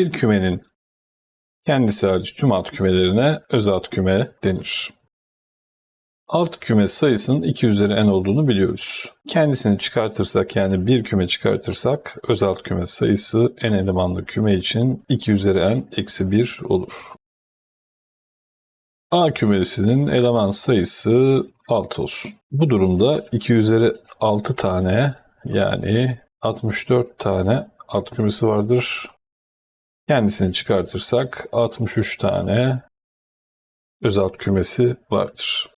Bir kümenin kendisi hariç tüm alt kümelerine öz alt küme denir. Alt küme sayısının 2 üzeri n olduğunu biliyoruz. Kendisini çıkartırsak yani bir küme çıkartırsak öz alt küme sayısı n elemanlı küme için 2 üzeri n eksi 1 olur. A kümesinin eleman sayısı 6 olsun. Bu durumda 2 üzeri 6 tane yani 64 tane alt kümesi vardır. Kendisini çıkartırsak 63 tane öz alt kümesi vardır.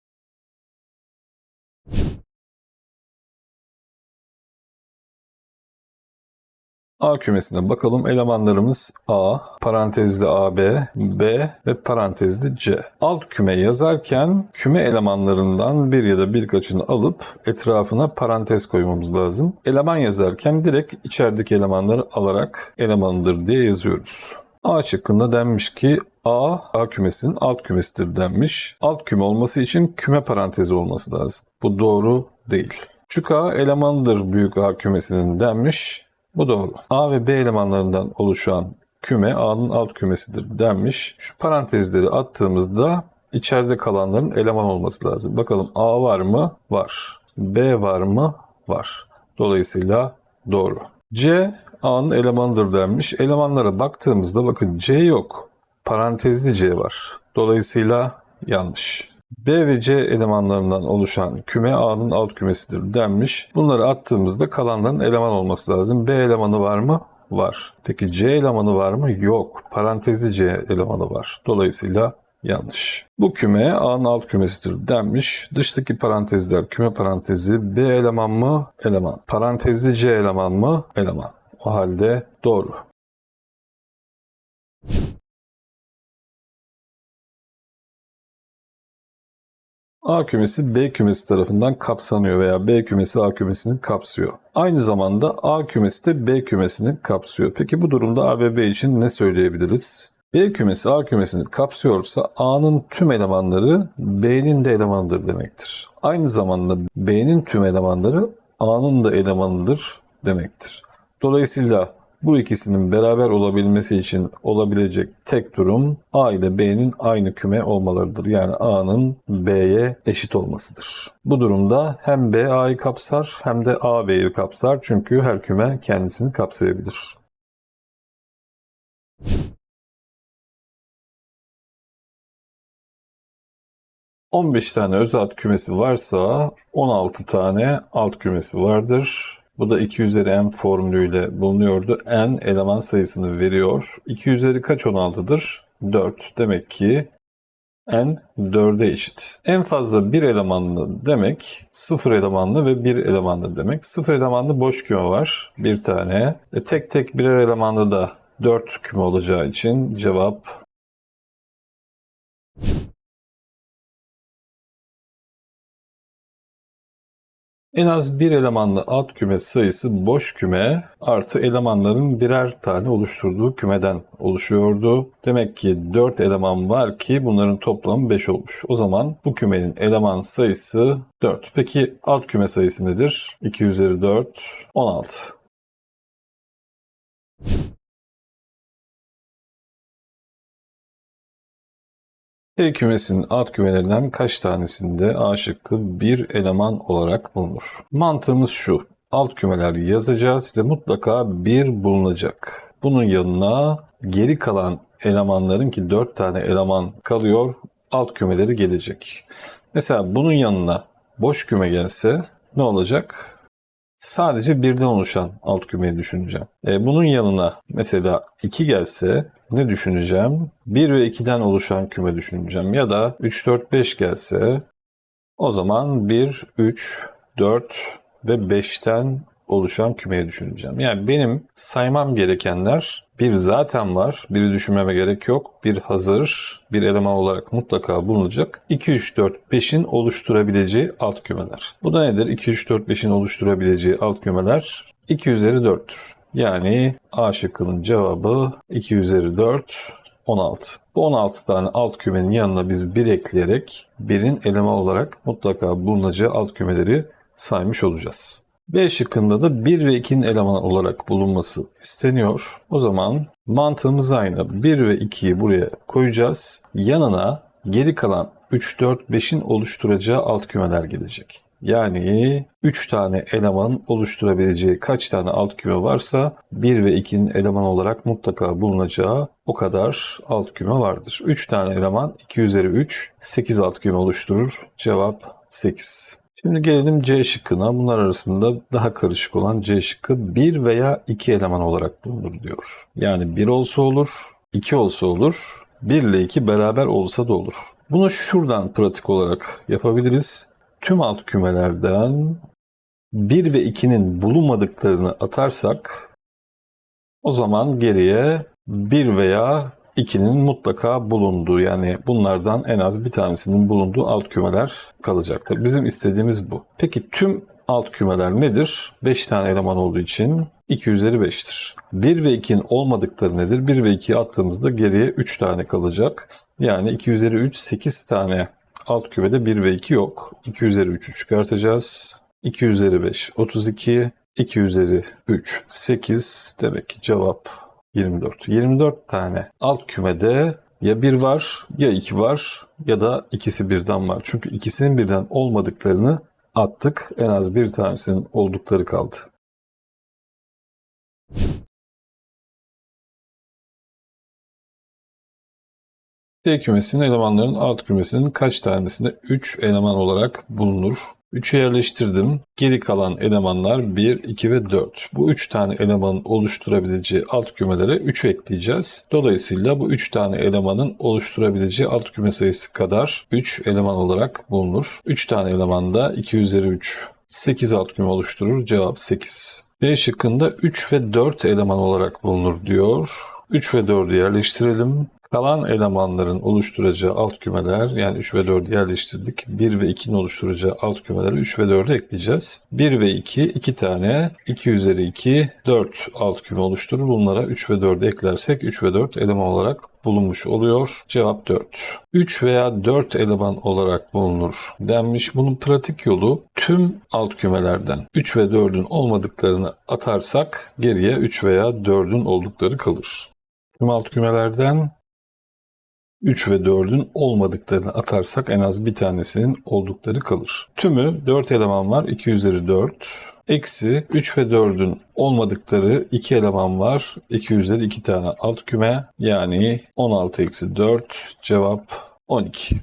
A kümesine bakalım. Elemanlarımız A, parantezli AB, B ve parantezli C. Alt küme yazarken küme elemanlarından bir ya da birkaçını alıp etrafına parantez koymamız lazım. Eleman yazarken direkt içerideki elemanları alarak elemandır diye yazıyoruz. A şıkkında denmiş ki A, A kümesinin alt kümesidir denmiş. Alt küme olması için küme parantezi olması lazım. Bu doğru değil. Çünkü A elemandır büyük A kümesinin denmiş. Bu doğru. A ve B elemanlarından oluşan küme A'nın alt kümesidir denmiş. Şu parantezleri attığımızda içeride kalanların eleman olması lazım. Bakalım A var mı? Var. B var mı? Var. Dolayısıyla doğru. C A'nın elemanıdır denmiş. Elemanlara baktığımızda bakın C yok. Parantezli C var. Dolayısıyla yanlış. B ve C elemanlarından oluşan küme A'nın alt kümesidir denmiş. Bunları attığımızda kalanların eleman olması lazım. B elemanı var mı? Var. Peki C elemanı var mı? Yok. Parantezli C elemanı var. Dolayısıyla yanlış. Bu küme A'nın alt kümesidir denmiş. Dıştaki parantezler küme parantezi B eleman mı? Eleman. Parantezli C eleman mı? Eleman. O halde doğru. A kümesi B kümesi tarafından kapsanıyor veya B kümesi A kümesini kapsıyor. Aynı zamanda A kümesi de B kümesini kapsıyor. Peki bu durumda A ve B için ne söyleyebiliriz? B kümesi A kümesini kapsıyorsa A'nın tüm elemanları B'nin de elemanıdır demektir. Aynı zamanda B'nin tüm elemanları A'nın da elemanıdır demektir. Dolayısıyla bu ikisinin beraber olabilmesi için olabilecek tek durum A ile B'nin aynı küme olmalarıdır. Yani A'nın B'ye eşit olmasıdır. Bu durumda hem B A'yı kapsar hem de A B'yi kapsar. Çünkü her küme kendisini kapsayabilir. ...15 tane öz alt kümesi varsa 16 tane alt kümesi vardır. Bu da 2 üzeri n formülüyle bulunuyordu. n eleman sayısını veriyor. 2 üzeri kaç 16'dır? 4. Demek ki n 4'e eşit. En fazla bir elemanlı demek 0 elemanlı ve 1 elemanlı demek. 0 elemanlı boş küme var. Bir tane. E tek tek birer elemanlı da 4 küme olacağı için cevap En az bir elemanlı alt küme sayısı boş küme artı elemanların birer tane oluşturduğu kümeden oluşuyordu. Demek ki 4 eleman var ki bunların toplamı 5 olmuş. O zaman bu kümenin eleman sayısı 4. Peki alt küme sayısı nedir? 2 üzeri 4, 16. P kümesinin alt kümelerinden kaç tanesinde A şıkkı bir eleman olarak bulunur? Mantığımız şu. Alt kümeler yazacağız ve mutlaka bir bulunacak. Bunun yanına geri kalan elemanların ki 4 tane eleman kalıyor alt kümeleri gelecek. Mesela bunun yanına boş küme gelse ne olacak? Sadece birden oluşan alt kümeyi düşüneceğim. E, bunun yanına mesela 2 gelse ne düşüneceğim? 1 ve 2'den oluşan küme düşüneceğim. Ya da 3, 4, 5 gelse o zaman 1, 3, 4 ve 5'ten oluşan kümeyi düşüneceğim. Yani benim saymam gerekenler bir zaten var. Biri düşünmeme gerek yok. Bir hazır, bir eleman olarak mutlaka bulunacak. 2, 3, 4, 5'in oluşturabileceği alt kümeler. Bu da nedir? 2, 3, 4, 5'in oluşturabileceği alt kümeler 2 üzeri 4'tür. Yani A şıkkının cevabı 2 üzeri 4, 16. Bu 16 tane alt kümenin yanına biz 1 ekleyerek birin eleman olarak mutlaka bulunacağı alt kümeleri saymış olacağız. B şıkkında da 1 ve 2'nin eleman olarak bulunması isteniyor. O zaman mantığımız aynı. 1 ve 2'yi buraya koyacağız. Yanına geri kalan 3, 4, 5'in oluşturacağı alt kümeler gelecek. Yani 3 tane eleman oluşturabileceği kaç tane alt küme varsa 1 ve 2'nin eleman olarak mutlaka bulunacağı o kadar alt küme vardır. 3 tane eleman 2 üzeri 3 8 alt küme oluşturur. Cevap 8. Şimdi gelelim C şıkkına. Bunlar arasında daha karışık olan C şıkkı 1 veya 2 eleman olarak bulunur diyor. Yani 1 olsa olur, 2 olsa olur, 1 ile 2 beraber olsa da olur. Bunu şuradan pratik olarak yapabiliriz. Tüm alt kümelerden 1 ve 2'nin bulunmadıklarını atarsak o zaman geriye 1 veya 2'nin mutlaka bulunduğu yani bunlardan en az bir tanesinin bulunduğu alt kümeler kalacaktır. Bizim istediğimiz bu. Peki tüm alt kümeler nedir? 5 tane eleman olduğu için 2 üzeri 5'tir. 1 ve 2'nin olmadıkları nedir? 1 ve 2'yi attığımızda geriye 3 tane kalacak. Yani 2 üzeri 3 8 tane alt kümede 1 ve 2 yok. 2 üzeri 3'ü çıkartacağız. 2 üzeri 5 32 2 üzeri 3 8 demek ki cevap 24. 24 tane alt kümede ya 1 var ya 2 var ya da ikisi birden var. Çünkü ikisinin birden olmadıklarını attık. En az bir tanesinin oldukları kaldı. C kümesinin elemanların alt kümesinin kaç tanesinde 3 eleman olarak bulunur? 3'e yerleştirdim. Geri kalan elemanlar 1, 2 ve 4. Bu 3 tane elemanın oluşturabileceği alt kümelere 3 ekleyeceğiz. Dolayısıyla bu 3 tane elemanın oluşturabileceği alt küme sayısı kadar 3 eleman olarak bulunur. 3 tane eleman da 2 üzeri 3. 8 alt küme oluşturur. Cevap 8. B şıkkında 3 ve 4 eleman olarak bulunur diyor. 3 ve 4'ü yerleştirelim. Kalan elemanların oluşturacağı alt kümeler yani 3 ve 4'ü yerleştirdik. 1 ve 2'nin oluşturacağı alt kümeleri 3 ve 4'e ekleyeceğiz. 1 ve 2 2 tane 2 üzeri 2 4 alt küme oluşturur. Bunlara 3 ve 4'ü eklersek 3 ve 4 eleman olarak bulunmuş oluyor. Cevap 4. 3 veya 4 eleman olarak bulunur denmiş. Bunun pratik yolu tüm alt kümelerden 3 ve 4'ün olmadıklarını atarsak geriye 3 veya 4'ün oldukları kalır. Tüm alt kümelerden 3 ve 4'ün olmadıklarını atarsak en az bir tanesinin oldukları kalır. Tümü 4 eleman var. 2 üzeri 4. Eksi 3 ve 4'ün olmadıkları 2 eleman var. 2 üzeri 2 tane alt küme. Yani 16 eksi 4 cevap 12.